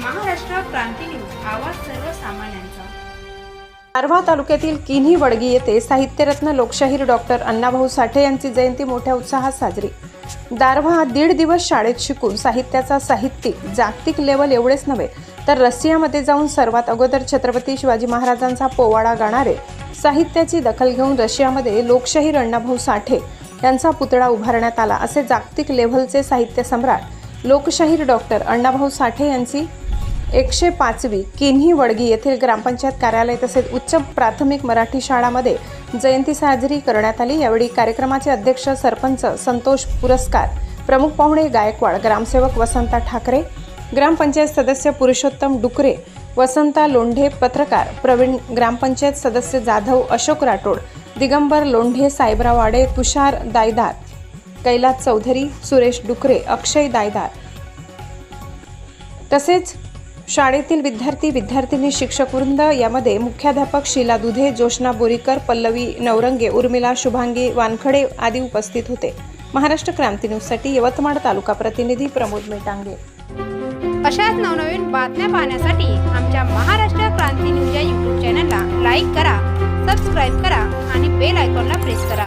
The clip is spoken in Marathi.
क्रांती न्यूज. आवाज सर्वसामान्यांचा. तालुक्यातील किन्ही वडगी येथे साहित्यरत्न लोकशाहीर डॉक्टर अण्णाभाऊ साठे यांची जयंती मोठ्या उत्साहात साजरी. दारव्हा हा दीड दिवस शाळेत शिकून साहित्याचा साहित्यिक जागतिक लेवल एवढेच नव्हे तर रशियामध्ये जाऊन सर्वात अगोदर छत्रपती शिवाजी महाराजांचा पोवाडा गाणारे साहित्याची दखल घेऊन रशियामध्ये लोकशाहीर अण्णाभाऊ साठे यांचा पुतळा उभारण्यात आला असे जागतिक लेव्हलचे साहित्य सम्राट लोकशाहीर डॉक्टर अण्णाभाऊ साठे यांची एकशे पाचवी किन्ही वडगी येथील ग्रामपंचायत कार्यालय तसेच उच्च प्राथमिक मराठी शाळामध्ये जयंती साजरी करण्यात आली. यावेळी कार्यक्रमाचे अध्यक्ष सरपंच संतोष पुरस्कार प्रमुख पाहुणे गायकवाड ग्रामसेवक वसंता ठाकरे ग्रामपंचायत सदस्य पुरुषोत्तम डुकरे वसंता लोंढे पत्रकार प्रवीण ग्रामपंचायत सदस्य जाधव अशोक राठोड दिगंबर लोंढे साहेबराव वाडे तुषार दायदार कैलास चौधरी सुरेश डुकरे अक्षय दायदार तसेच शाळेतील विद्यार्थी विद्यार्थिनी शिक्षकवृंद यामध्ये मुख्याध्यापक शीला दुधे जोशना बोरीकर पल्लवी नवरंगे उर्मिला शुभांगी वानखडे आदी उपस्थित होते. महाराष्ट्र क्रांती न्यूजसाठी यवतमाळ तालुका प्रतिनिधी प्रमोद मेटांगे. अशाच नवनवीन बातम्या पाहण्यासाठी आमच्या महाराष्ट्र क्रांती न्यूज या यूट्यूब चॅनलला लाईक करा सबस्क्राईब करा आणि बेल आयकॉनला प्रेस करा.